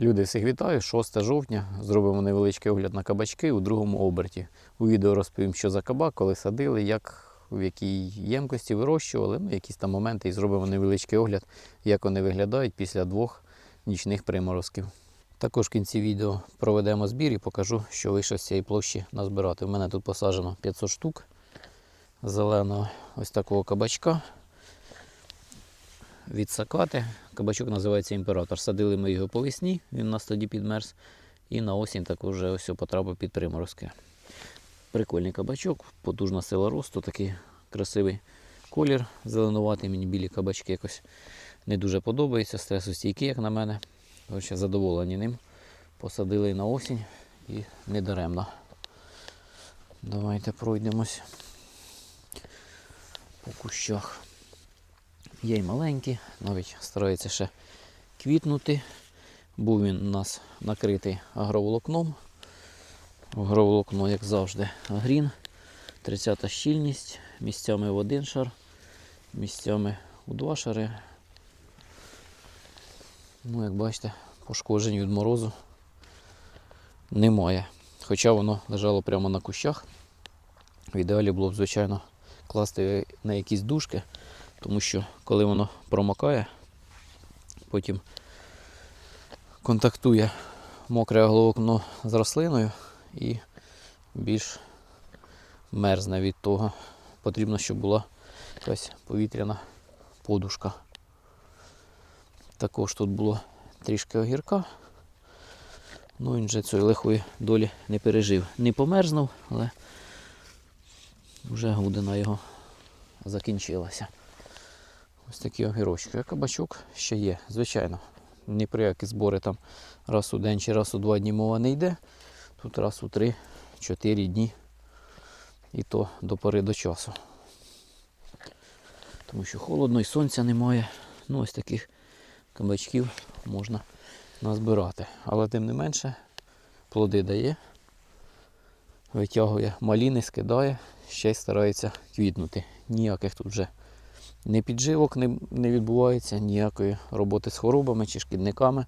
Люди всіх вітаю, 6 жовтня. Зробимо невеличкий огляд на кабачки у другому оберті. У відео розповім, що за кабак, коли садили, як в якій ємкості вирощували, ну, якісь там моменти, і зробимо невеличкий огляд, як вони виглядають після двох нічних приморозків. Також в кінці відео проведемо збір і покажу, що вийшло з цієї площі назбирати. У мене тут посаджено 500 штук зеленого ось такого кабачка від. Кабачок називається імператор. Садили ми його по весні, він у нас тоді підмерз. І на осінь також ось потрапив під приморозки. Прикольний кабачок, потужна сила росту, такий красивий колір зеленуватий. Мені білі кабачки якось не дуже подобаються, стресостійкі, як на мене. Коротше, задоволені ним. Посадили на осінь і не даремно. Давайте пройдемось по кущах. Є й маленькі, навіть старається ще квітнути. Був він у нас накритий агроволокном. Агроволокно, як завжди, грін. 30 щільність, місцями в один шар, місцями у два шари. Ну, як бачите, пошкоджень від морозу немає. Хоча воно лежало прямо на кущах. В ідеалі було б, звичайно, класти на якісь дужки, тому що коли воно промокає, потім контактує мокре головокно з рослиною і більш мерзне від того. Потрібно, щоб була якась повітряна подушка. Також тут було трішки огірка. Ну він же цієї лихої долі не пережив. Не померзнув, але вже година його закінчилася. Ось такі огірочки. А кабачок ще є, звичайно. Ні про які збори там раз у день чи раз у два дні мова не йде. Тут раз у три-чотири дні. І то до пори до часу. Тому що холодно і сонця немає. Ну, ось таких кабачків можна назбирати. Але тим не менше плоди дає, витягує маліни, скидає, ще й старається квітнути. Ніяких тут вже не підживок не, не відбувається, ніякої роботи з хворобами чи шкідниками.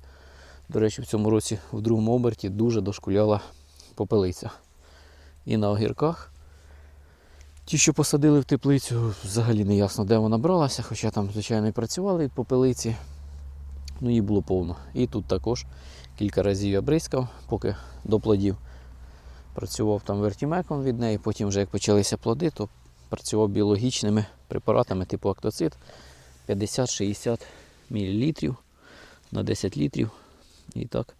До речі, в цьому році в другому оберті дуже дошкуляла попелиця. І на огірках. Ті, що посадили в теплицю, взагалі не ясно, де вона бралася, хоча там, звичайно, і працювали від попелиці. Ну, її було повно. І тут також кілька разів я бризкав, поки до плодів. Працював там вертімеком від неї, потім вже як почалися плоди, то працював біологічними препаратами типу актоцит 50-60 мл на 10 літрів. І так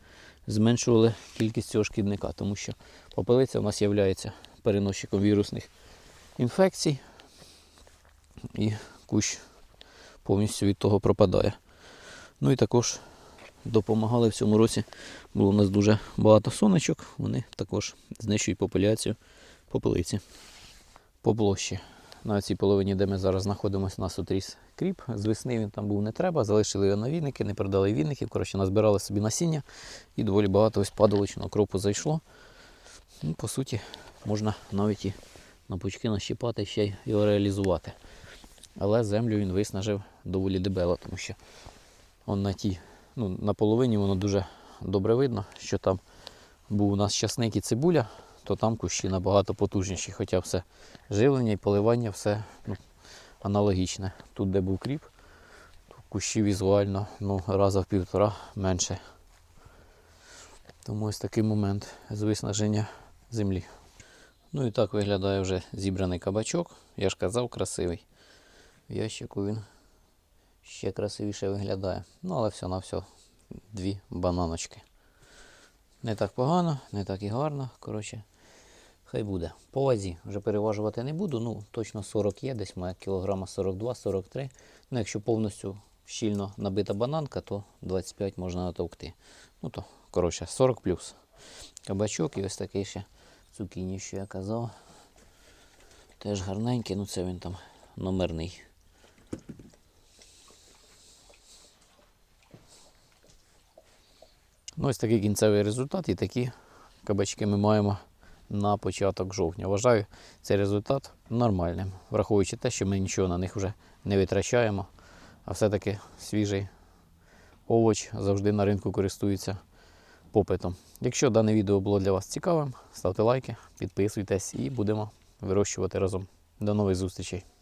зменшували кількість цього шкідника, тому що попелиця у нас є переносчиком вірусних інфекцій, і кущ повністю від того пропадає. Ну і також допомагали в цьому році. Було у нас дуже багато сонечок, вони також знищують популяцію попелиці по площі. На цій половині, де ми зараз знаходимося, у нас отріс кріп. З весни він там був не треба, залишили його на вінники, не продали вінників. Коротше, назбирали собі насіння і доволі багато ось падалочного кропу зайшло. Ну, По суті, можна навіть і на пучки нащипати ще й його реалізувати. Але землю він виснажив доволі дебело, тому що он на тій, ну, на половині воно дуже добре видно, що там був у нас часник і цибуля, то там кущі набагато потужніші, хоча все живлення і поливання все ну, аналогічне. Тут, де був кріп, то кущі візуально ну, раза в півтора менше. Тому ось такий момент з виснаження землі. Ну і так виглядає вже зібраний кабачок. Я ж казав, красивий. В ящику він ще красивіше виглядає. Ну, але все на все дві бананочки. Не так погано, не так і гарно. Коротше, хай буде. По вазі вже переважувати не буду. Ну, точно 40 є, десь має кілограма 42-43. Ну, якщо повністю щільно набита бананка, то 25 можна натовкти. Ну то, коротше, 40 плюс. Кабачок і ось такий ще цукіні, що я казав. Теж гарненький, ну це він там номерний. Ну, ось такий кінцевий результат і такі кабачки ми маємо на початок жовтня. Вважаю цей результат нормальним, враховуючи те, що ми нічого на них вже не витрачаємо, а все-таки свіжий овоч завжди на ринку користується попитом. Якщо дане відео було для вас цікавим, ставте лайки, підписуйтесь і будемо вирощувати разом. До нових зустрічей!